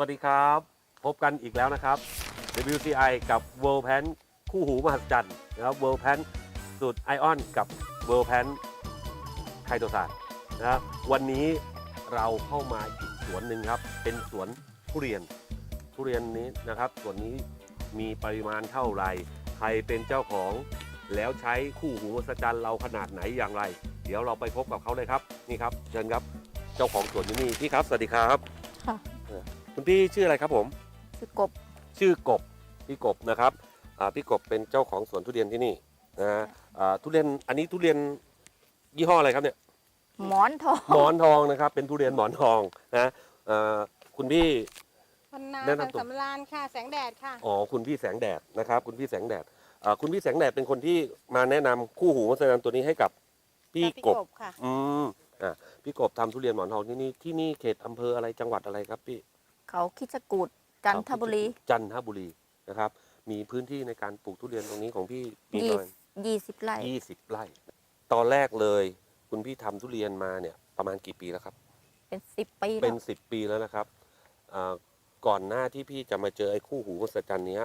วัสดีครับ พบกันอีกแล้วนะครับ WCI กับ World Pan คู่หูมหัศจรรย์นะครับ World Pan สูตรไอออนกับ World Pan ไคโตซานนะครับวันนี้เราเข้ามาอีกสวนหนึ่งครับ เป็นสวนทุเรียนทุเรียนนี้นะครับสวนนี้มีปริมาณเท่าไหร่ใครเป็นเจ้าของแล้วใช้คู่หูมหัศจรรย์เราขนาดไหนอย่างไร เดี๋ยวเราไปพบกับเขาเลยครับนี่ครับเชิญครับเจ้าของสวนอยู่นี่พี่ครับสวัสดีครับ ค่ะ คุณพี่ชื่ออะไรครับผม คือกบชื่อกบพี่กบนะครับอ่าพี่กบเป็นเจ้าของสวนทุเรียนที่นี่นะฮะอ่าทุเรียนอันนี้ทุเรียนยี่ห้ออะไรครับเนี่ย หมอนทองหมอนทองนะครับ เป็นทุเรียนหมอนทองนะอ่าคุณพี่พันนาแนะนำพันตัวสำรานค่ะ แสงแดดค่ะ อ๋อคุณพี่แสงแดดนะครับ คุณพี่แสงแดดอ่าคุณพี่แสงแดดเป็นคนที่มาแนะนำคู่หูมัสยนตัวนี้ให้กับพี่กับพี่กบกบค่ะ อืมอ่าพี่กบทำทุเรียนหมอนทองที่นี่ที่นี่เขตอำเภออะไรจังหวัดอะไรครับพี่ เขาคิดสกูดจันทบุรี จันทบุรีนะครับ มีพื้นที่ในการปลูกทุเรียนตรงนี้ของพี่มียี่ประมาณยี่สิบไร่ยี่สิบไร่ ตอนแรกเลยคุณพี่ทำทุเรียนมาเนี่ยประมาณกี่ปีแล้วครับ เป็นสิบปีเป็แล้นวสิบปีแล้วนะครับอ่าก่อนหน้าที่พี่จะมาเจอไอ้คู่หูมหัศจรรย์เนี้ย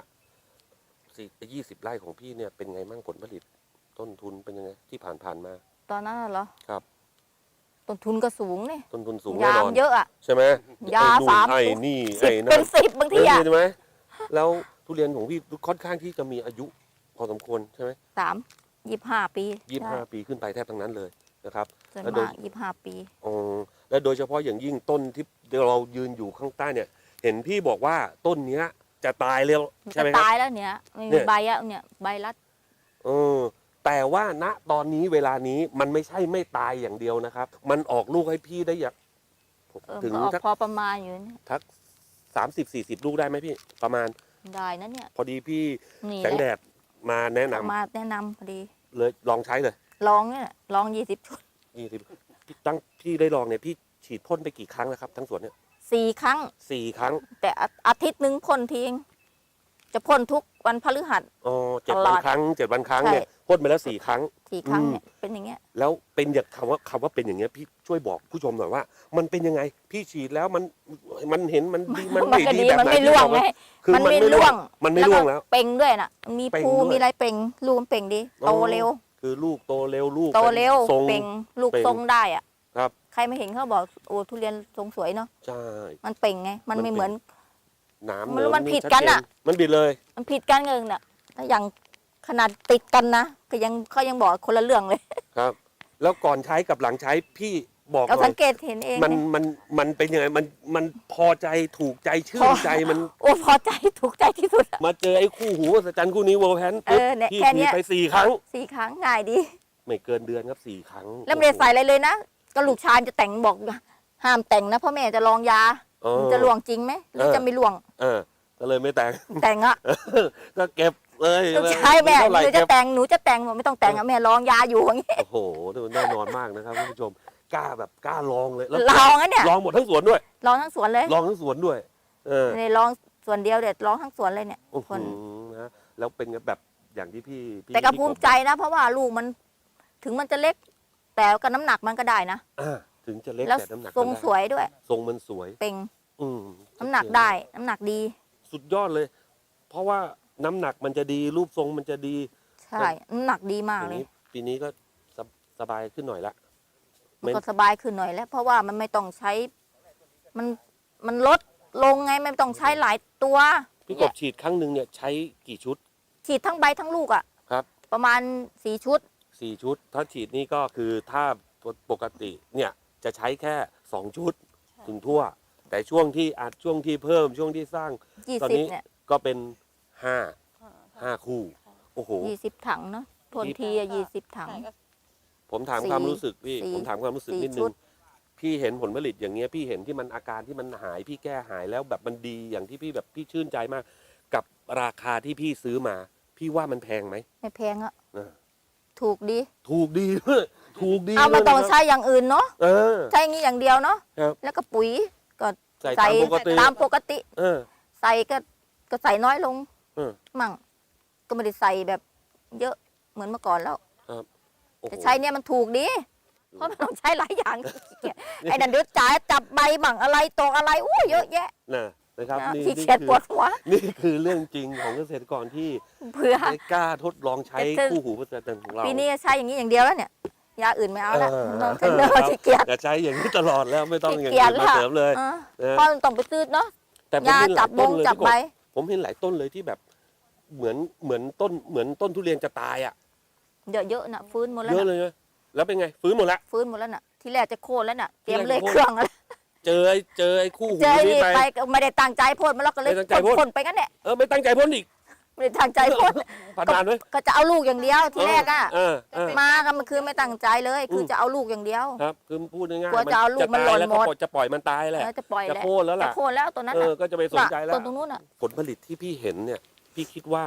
ยี่สิบไร่ของพี่เนี่ยเป็นไงมั่งผลผลิตต้นทุนเป็นยังไงที่ผ่านผ่านๆมา ตอนนั้นน่ะเหรอครับ ต้นทุนก็สูงเนี่ยต้นทุนสูงยาแน่นอน เยอะอะ ใช่ไหมยาไอ้นู่นสามไอ้ตัวนี่สิไอ้บนั่เป็นนสิบบางทีอะใช่ไหมแล้วทุเรียนของพี่ค่อนข้างที่จะมีอายุพอสมควรใช่ไหมสามยี่ห้าปียี่สิบห้าใช่ปีขึ้นไปแทบทั้งนั้นเลยนะครับส่วนแล้วโดย มากยี่ห้าปี อ๋อและโดยเฉพาะอย่างยิ่งต้นที่เรายืนอยู่ข้างใต้เนี่ย เห็นพี่บอกว่าต้นเนี้ยจะตายแล้วใช่จะไหมครับ ตายแล้วเนี่ยไม่เนี่มีย ใบอะเนี่ยใบรัด เออ แต่ว่าณตอนนี้เวลานี้มันไม่ใช่ไม่ตายอย่างเดียวนะครับ มันออกลูกให้พี่ได้อย่างเออถึงก็ออกทักพอประมาณอยู่เนี่ยทักสามสิบสี่สิบลูกได้ไหมพี่ ประมาณได้นะเนี่ย พอดีพี่นี่แสงแหแดละดมาแนะนำเอามาแนะนำพอดี เลยลองใช้เลยลองเนี่ยลองยี่สิบชุดยี่สิบตั้งพี่ได้ลองเนี่ยพี่ฉีดพ่นไปกี่ครั้งแล้วครับ ทั้งสวนเนี่ยสี่ครั้ง สี่ครั้งแต่อาอาทิตย์หนึ่งพ่นทีเองจะพ่นทุกวันพฤหัส อ๋อเจ็ดตลวัอนด ครั้งเจ็ดวันครั้งใช่เนี่ย พ่นไปแล้วสี่ครั้ง สี่ครั้งอืมเนี่ยเป็นอย่างเงี้ย แล้วเป็นอย่างคำว่าคำว่าเป็นอย่างเงี้ยพี่ช่วยบอกผู้ชมหน่อยว่า มันเป็นยังไงพี่ฉีดแล้วมันมันเห็นมันดีมันมันไม่ก็ดีดีแบบมันไหนไม่พี่ร่วบงอกไงว่าคือมันมันไม่ไม่ร่ร่ววงงมันไม่ร่วงแล้วเป่งด้วยน่ะ มีเป่งภูด้วยมีอะไรเป่งลูกมันเป่งดีอ๋อโตเร็ว คือลูกโตเร็วลูกโตเร็วทรง เป่งลูกเป่งทรงได้อะครับ ใครไม่เห็นเขาบอกโอ้ทุเรียนทรงสวยเนาะใช่ มันเป่งไงมันมันไม่เป่ง เหมือน หน้ำมันเนื้อมันผิดกันอะ ชัเจมันผิดเลย มันผิดกันเงินน่ะถ้าอย่าง ขนาดติดกันนะก็ยังเขายังบอกคนละเรื่องเลย ครับ แล้วก่อนใช้กับหลังใช้พี่บอกหเราน่อสัยงเกตเห็นเองมันเนี่ยมันมันเป็นยังไงมันมันพอใจถูกใจชื่พนอใจมัน โอ้พอใจถูกใจที่สุดอะมาเจอไอ้คู่หูสัจจันคู่นี้เวอร์แพนเออเนี่ยพี่แค่ฉีเนี้ดย ไปสี่ครั้ง สี่ครั้งง่ายดี ไม่เกินเดือนครับสี่ครั้งแล้วไม่ได้ใส่อะไรเลยนะก็ลูกชายจะแต่งบอกห้ามแต่งนะเพ่อแม่จะลองยาอ๋อมันจะล่วงจริงไหมหรือเออจะไม่ล่วงเออก็เลยไม่แต่ง แต่งอะ ก็เก็บ เลยลูกชายแม่ไเท่าหไหร่นูจะเก็บแต่งหนูจะแต่งบอกไม่ต้องแต่งอะแม่ลองยาอยู่อย่างงี้โอ้โหดูแน่นอนมากนะครับคุณผู้ชมกล้าแบบกล้าลองเลยแล้วลองอะเนี่ยลองหมดทั้งสวนด้วยลองทั้งสวนเลยลองทั้งสวนด้วย เออในลองส่วนเดียวเด็ดลองทั้งสวนเลยเนี่ยโอ้โหคนนะแล้วเป็นแบบอย่างที่พี่พี่แต่ก็พี่ภูมิใจนะ เพราะว่าลูกมันถึงมันจะเล็ก แต่ก็น้ำหนักมันก็ได้นะอ่าถึงจะเล็กแล้วแต่น้ำหนักทรงมันได้สวยด้วย ทรงมันสวยเป่งอืมน้ำหนักได้ น้ำหนักดี สุดยอดเลย เพราะว่า น้ำหนักมันจะดีรูปทรงมันจะดีใช่น้ำหนักดีมากอย่างเลยนี้ปีนี้ก็สบสบายขึ้นหน่อยละมันก็สบายขึ้นหน่อยแล้ว เพราะว่ามันไม่ต้องใช้ มันมันลดลงไงไม่ต้องใช้หลายตัวพี่กบฉีดครั้งหนึ่งเนี่ยใช้กี่ชุด ฉีดทั้งใบทั้งลูกอะ่ะครับ ประมาณสี่ชุด สี่ชุด ถ้าฉีดนี่ก็คือถ้าปกติเนี่ยจะใช้แค่สองชุดถึงทั่ว แต่ช่วงที่อาจช่วงที่เพิ่มช่วงที่สร้าง ยี่ตอนสิบนี้เนี่ยก็เป็น ห้าห้าคู่ โอ้โห ยี่สิบถังเนาะทนทีอะยี่สิบถัง ผมถามสี่ความรู้สึกพี่ สี่ผมถามความรู้สึกสี่นิดนึชุง ด พี่เห็นผลผลิตอย่างเงี้ย พี่เห็นที่มันอาการที่มันหาย พี่แก้หายแล้วแบบมันดีอย่างที่พี่แบบพี่ชื่นใจมาก กับราคาที่พี่ซื้อมา พี่ว่ามันแพงไหม ไม่แพงอะเออ ถูกดี ถูกดีเลยถูกดีเอามาเลยต้องนะครับใช้อย่างอื่นเนาะเออ ใช้อย่างนี้อย่างเดียวเนาะครับ แล้วก็ปุ๋ยก็ใส่ใส่ตามปกติตามปกติ เออ ใส่ก็ก็ใส่น้อยลง เออ มั่ง ก็ไม่ได้ใส่แบบเยอะเหมือนเมื่อก่อนแล้วโอ้โห แต่ใช้เนี่ยมันถูกดี เพราะมันต้องใช้หลายอย่างไอ้นั่นเดี๋ยวจ่ายจับใบมั่งอะไรตรงอะไรอู้เยอะแยะนะนะครับนี่ขี้นี่เกียจคือปวดหัวนี่คือเรื่องจริงของเกษตรกรที่เผื่อ ได้กล้าทดลองใช้แต่คู่หูประจันของเรา ปีนี้ใช้อย่างนี้อย่างเดียวแล้วเนี่ยยาอื่นไม่เอาแล้วเออ ต้องใช้เดิมครับขี้เกียจอย่าใช้อย่างนี้ตลอดแล้วไม่ต้องอย่างขี้เกียอื่จนมาละเสริมเลยเออนะเพราะมันต้องไปซื้อเนาะแต่ผมยาเห็นหจัลาบยบต้งนเลยจับพี่กใบบ ผมเห็นหลายต้นเลยที่แบบเหมือนเหมือนต้นเหมือนต้นทุเรียนจะตายอะเยอะๆน่ะฟื้นหมดแล้วเยอะน่ะเลยนะแล้วเป็นไง ฟื้นหมดละฟื้นหมดแล้วน่ะ ที่แรกจะโค่นแล้วน่ะเตรียมที่เลแรยกจะโค่นเครื่องแล้วเจอไอ้เจอไอ้คู่หูเจอนี้นี่ไปไปก็ไม่ได้ตั้งใจพ่นมาแล้วก็เลยไม่ตั้งใจพ่นพ่นไปงั้นแหละเออไม่ตั้งใจพ่นอีก ไม่ได้ตั้งใจพ่นผ่านนานไหมก็จะเอาลูกอย่างเดียวที่แรกอะเออเออมาก็มันคือไม่ตั้งใจเลย คืออมจะเอาลูกอย่างเดียวครับคือพูดง่ายกลัวจะเอาลูกมันหล่นตายแล้วหมดก็จะปล่อยมันตายแหละเออจะปล่อยจะแล้วโค่นแล้วจะล่ะโค่นแล้วตัวนั้นเอน่ะอก็จะไปสนใจแล้วต้นตรงนู้นอะผลผลิตที่พี่เห็นเนี่ย พี่คิดว่า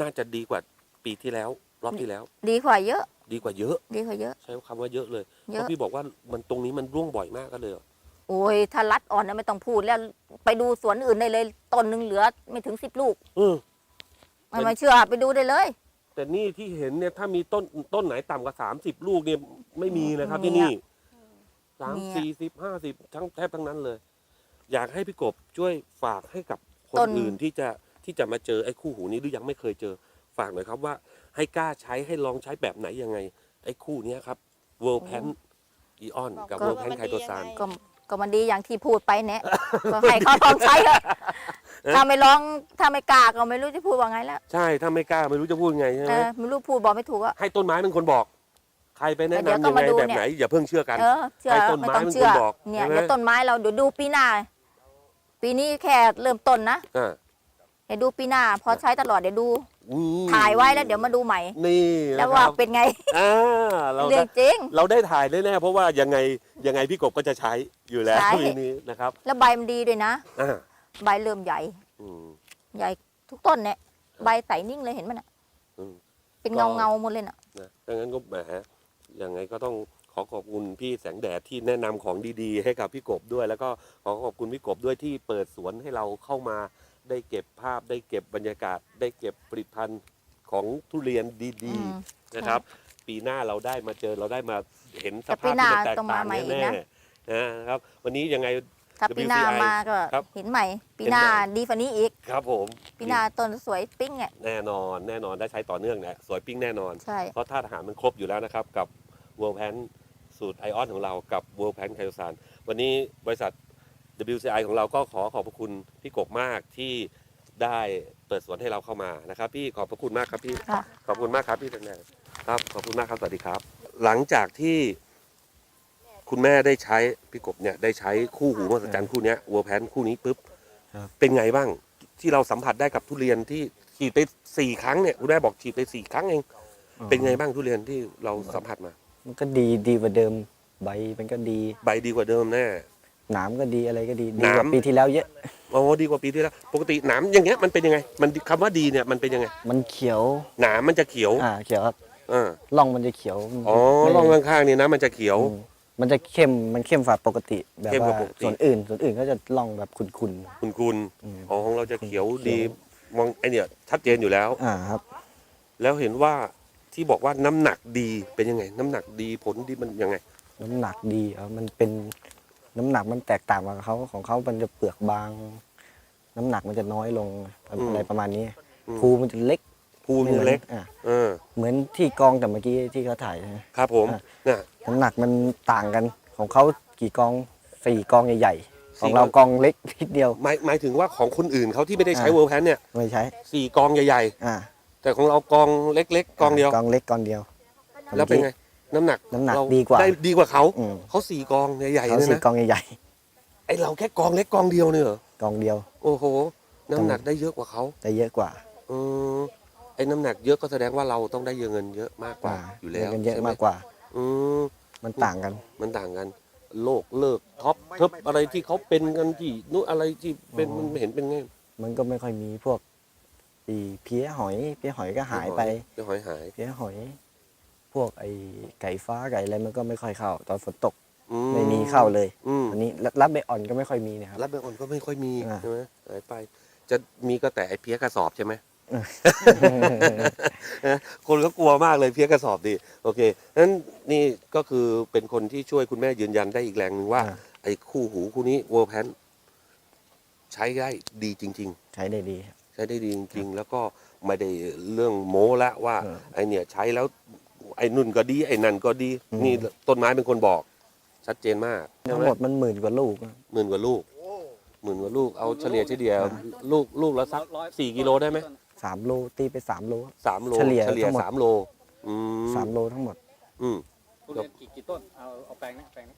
น่าจะดีกว่าปีที่แล้ว รอบที่แล้ว ดีกว่าเยอะ ดีกว่าเยอะ ดีกว่าเยอะ ใช้คำว่าเยอะเลยเยเพอะราะพี่บอกว่ามันตรงนี้มันร่วงบ่อยมากก็เลยเหรอโอ้ยถ้ารัดอ่อนนะไม่ต้องพูดแล้วไปดูสวนอื่นได้เลยต้นหนึ่งเหลือไม่ถึงสิบลูกเอ อไม่ไม่เชื่อไปดูได้เลย แต่นี่ที่เห็นเนี่ยถ้ามีต้นต้นไหนต่ำกว่าสามสิบลูกเนี่ยไม่มีนะครับมีที่นี่อะสามมีอะสี่สิบห้าสิบทั้งแทบทั้งนั้นเลย อยากให้พี่กบช่วยฝากให้กับคนต้นอื่นที่จะที่จะมาเจอไอ้คู่หูนี้หรือยังไม่เคยเจอฝากหน่อยครับว่า ให้กล้าใช้ให้ลองใช้แบบไหนยังไง ไอ้คู่เนี้ยครับเวิร์ p แพนอีออนกับก็เวิร์ p แพนไคโตซานก็ก็มันดีอย่างที่พูดไปเนี่ยก็ให้เขาลองใช้เถอะเอ๊ะ ถ้าไม่ลองถ้าไม่กล้าก็ไม่รู้จะพูดว่าไงแล้วใช่ถ้าไม่กล้าไม่รู้จะพูดไงใช่เอไหมอไม่รู้พูดบอกไม่ถูกอะ ให้ต้นไม้เป็นคนบอก ใครไปแนะเดี๋ยวนำก็ยังมาไงดูแบบเนี่ย ไหน อย่าเพิ่งเชื่อกัน เออเชื่อให้ต้นไม้ไม่ต้องเป็นเชื่อคนบอกเนี่ยใช่ไหม เดี๋ยวต้นไม้เราเดี๋ยวดูปีหน้า ปีนี้แค่เริ่มต้นนะอ่าเดี๋ยวดูปีหน้า พอใช้ตลอดเดี๋ยวดูอืมถ่ายไว้แล้วเดี๋ยวมาดูใหม่ นี่แล้วนะคว่ารับเป็นไงอ่าเราเรื่ได้องจริง เราได้ถ่ายแน่ๆเพราะว่ายังไงยังไงพี่กบก็จะใช้อยู่แล้วใช่ ทีนี้นะครับแล้วใบมันดีด้วยนะ อ่า ใบเริ่มใหญ่ อืม ใหญ่ทุกต้นเนี่ยใบใสนิ่งเลยเห็นมันอะ อืม เป็นก็ เงาเงาๆหมดเลยน่ะ นะดังนั้นก็แหมยังไงก็ต้องขอขอบคุณพี่แสงแดดที่แนะนำของดีๆ ให้กับพี่กบด้วย แล้วก็ขอขอบคุณพี่กบด้วยที่เปิดสวนให้เราเข้ามาได้เก็บภาพได้เก็บบรรยากาศ ได้เก็บผลิตภัณฑ์ของทุเรียนดีอืมๆนะครับ ปีหน้าเราได้มาเจอเราได้มาเห็นสแต่ปีภาพหน้าที่มันแตกต้องต่ามางใหม่อีกแน่นะ ๆนะครับ วันนี้ยังไง ถ้าปีหน้า WCI มาก็ครับเห็นใหม่ ปีหน้าเห็นใหม่ ดีฝันนี้อีก ครับผมปีหน้าต้นสวยปิ้งอะแน่นอนแน่นอนได้ใช้ต่อเนื่องนะสวยปิ้งแน่นอน ใช่ เพราะธาตุอาหารมันครบอยู่แล้วนะครับ กับ World Pan สูตรไอออนของเรากับ World Pan ไคโตซานวันนี้บริษัท WCI ของเราก็ขอขอบพระคุณพี่กบมากที่ได้เปิดสวนให้เราเข้ามานะครับ พี่ขอบพระคุณมากครับพี่ ค่ะ ขอบคุณมากครับพี่แดงๆครับขอบคุณมากครับสวัสดีครับ หลังจากที่ คุณแม่ได้ใช้พี่กบเนี่ยได้ใช้คู่หูมหัศจรรย์คู่เนี้ย World Pan คู่นี้ปุ๊บครับ เป็นไงบ้างที่เราสัมผัสได้กับทุเรียนที่ฉีดไปสี่ครั้งเนี่ยคุณแม่บอกฉีดไปสี่ครั้งเอง เป็นไงบ้างทุเรียนที่เราสัมผัสมา มันก็ดีดีกว่าเดิม ใบมันก็ดีใบดีกว่าเดิมแน่ หนามก็ดีอะไรก็ดีหดีนามกว่าปีที่แล้วเยอะโอ้ดีกว่าปีที่แล้วปกติหนามอย่างเงี้ยมันเป็นยังไง มันคำว่าดีเนี่ยมันเป็นยังไงมันเขียว หนามมันจะเขียวอ่าเขียวครับอ่าร่องมันจะเขียวอ๋อไม่ร่องข้างๆนี่นะมันจะเขียว อืม มันจะเข้มมันเข้มฝ่าปกติแบบเข้มกว่าว่าปกติ ส่วนอื่น ส่วนอื่นก็จะร่องแบบขุ่นคุณคุณๆอืมอ๋อของเราจะเขียวเขียวดีมองไอเนี่ยชัดเจนอยู่แล้ว อ่าครับ แล้วเห็นว่าที่บอกว่าน้ำหนักดีเป็นยังไง น้ำหนักดีผลดีมันยังไง น้ำหนักดีครับมันเป็นน้ำหนักมันแตกต่างกับเขาของเขามันจะเปลือกบาง น้ำหนักมันจะน้อยลงอืมอะไรประมาณนี้อืม ภูมันจะเล็กภูมิไหอนเล็ก อ่าเออเหมือนที่กองแต่เมื่อกี้ที่เขาถ่ายนะครับผมอะ น่ะ น้ำหนักมันต่างกันของเขากี่กองสี่กองใหญ่ๆสี่ของเรากองกองเล็กนิดเดียว หมายหมายถึงว่าของคนอื่นเขาที่ไม่ได้ใช้อ่าเวิร์แพนเนี่ยไม่ใช้สี่กองใหญ่อ่าๆ แต่ของเรากองเล็ก ๆ กองเดียว กองเล็กกองเดียว แล้วเป็นไง น้ำหนักน้ำหนักเรดีกว่าได้ดีกว่าเขาอืม เขาสี่กองใหญ่ๆเขาเลยสี่นะกองใหญ่ไอเราแค่กองเล็กกองเดียวเนี่ยเหรอๆกองเดียวโอ้โห น้ำหนักได้เยอะกว่าเขาแต่เยอะกว่าเออไอ้น้ำหนักเยอะก็แสดงว่าเราต้องได้เงินเยอะมากกว่าอยู่แล้วเงินเยอะใช่ไหมากกว่า อืมมันต่างกัน มันต่างกัน โลกเลิกท็อปเทิบอะไรที่เขาเป็นกันที่นู้นอะไรที่เป็นอ๋อมันไม่เห็นเป็นไงมันก็ไม่ค่อยมีพวกปีเพี้ยหอยเพี้ยหอยก็หายไปเดี๋ยวหอยหายเพี้ยหอย พวกไอไก่ฟ้าไก่อะไรมันก็ไม่ค่อยเข้า ตอนฝนตกอืไม่มีเข้าเลยอืมอันนี้รับรับใบอ่อนก็ไม่ค่อยมีนะครับรับเบอร์ออนก็ไม่ค่อยมีอ่าใช่ไหมหายไป จะมีก็แต่ไอ้เพี้ยกระสอบใช่ไหม คนก็กลัวมากเลยเพี้ยกระสอบดิโอเคนั้นนี่ก็คือเป็นคนที่ช่วยคุณแม่ยืนยันได้อีกแรงหนึ่งว่าอ่าไอ้คู่หูคู่นี้เวอร์แพนใช้ได้ดีจริงใช้ได้ดีครับๆใช้ได้ดีจริง ๆ แล้วก็ไม่ได้เรื่องโม้ละว่า เออไอเนี่ยใช้แล้วไอ้นุ่นก็ดีไอ้นั่นก็ดี อืม นี่ต้นไม้เป็นคนบอก ชัดเจนมากใช่ทั้งไหมหมดมันหมื่นกว่าลูกนะหมื่นกว่าลูกหมื่นกว่าลูกเอาเฉลี่ยเฉลี่ยลูกลูกละสักสี่กิโลได้ไหม สามโลตีไปสามโลสามโลเฉลี่ยเฉลี่ยทั้งหมด สามโลอืมสามโลทั้งหมด อืม ทุเรียนกี่กี่ต้น เอาเอาแปลงนี้แปลงนี้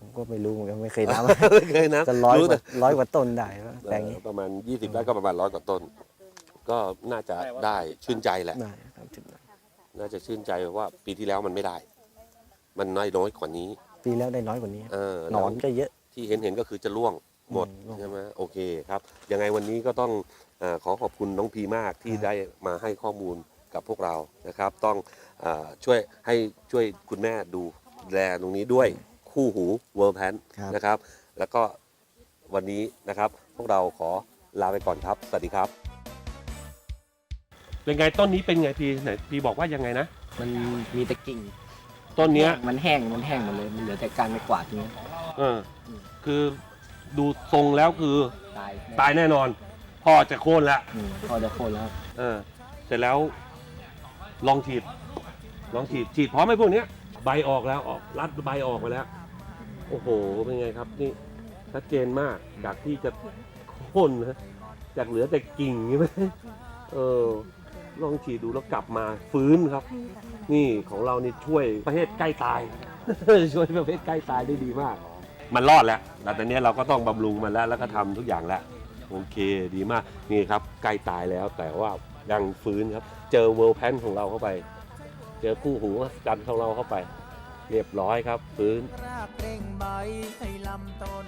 ผมก็ไม่รู้เหมือนกันไม่เคยนับไม่เคยนะจะร้อยรู้กแต่ว่าร้อยกว่าต้นได้ว่าแปลงนี้เออประมาณ 20ไร่ก็ประมาณร้อยกว่าต้น ก็น่าจะได้ชื่นใจแหละ ได้ครับถึงได้น่าจะชื่นใจว่าปีที่แล้วมันไม่ได้ มันน้อยน้อยกว่านี้ ปีแล้วได้น้อยกว่านี้เออหนอนก็เยอะ ที่เห็นเห็นก็คือจะร่วงหมดอืมร่วง ใช่ไหมโอเคครับ ยังไงวันนี้ก็ต้องเออ ขอขอบคุณน้องพีมากที่ครับได้มาให้ข้อมูลกับพวกเรานะครับ ต้องเออช่วยให้ช่วยคุณแม่ดูแลตรงนี้ด้วยคู่หูเวิร์แพนครับนะครับ แล้วก็วันนี้นะครับพวกเราขอลาไปก่อนครับ สวัสดีครับ เป็นไงต้นนี้เป็นไงพีไหนพีบอกว่ายังไงนะ มันมีแต่กิ่ง ต้นเนี้ยมันแห้งมันแห้งหมดเลยมันเหลือแต่การไม่กวาดเนี้ยเออคือดูทรงแล้วคือตายตายแน่นอน พ่อจะโค่นแล้วอืมพอจะโค่นแล้วครับเออเสร็จแล้วลองฉีดลองฉีดฉีดพร้อมไหมพวกเนี้ยใบออกแล้วออกรัดใบออกมาแล้ว โอ้โหเป็นไงครับนี่ชัดเจนมากจากที่จะโค่นนะจากเหลือแต่กิ่งใช่ไหมเออ ลองฉีดดูแล้วกลับมาฟื้นครับ นี่ของเรานี่ช่วยประเภทใกล้ตาย ช่วยประเภทใกล้ตายได้ดีมาก มันรอดแล้วแต่ตอนนี้เราก็ต้องบำรุงมันแล้วแล้วก็ทำทุกอย่างแล้ว โอเคดีมากนี่ครับใกล้ตายแล้วแต่ว่ายังฟื้นครับ เจอเวิร์ลแพนของเราเข้าไป เจอคู่หูจันทร์ของเราเข้าไป เรียบร้อยครับ ฟื้นรากเร่งใบให้ลำต้น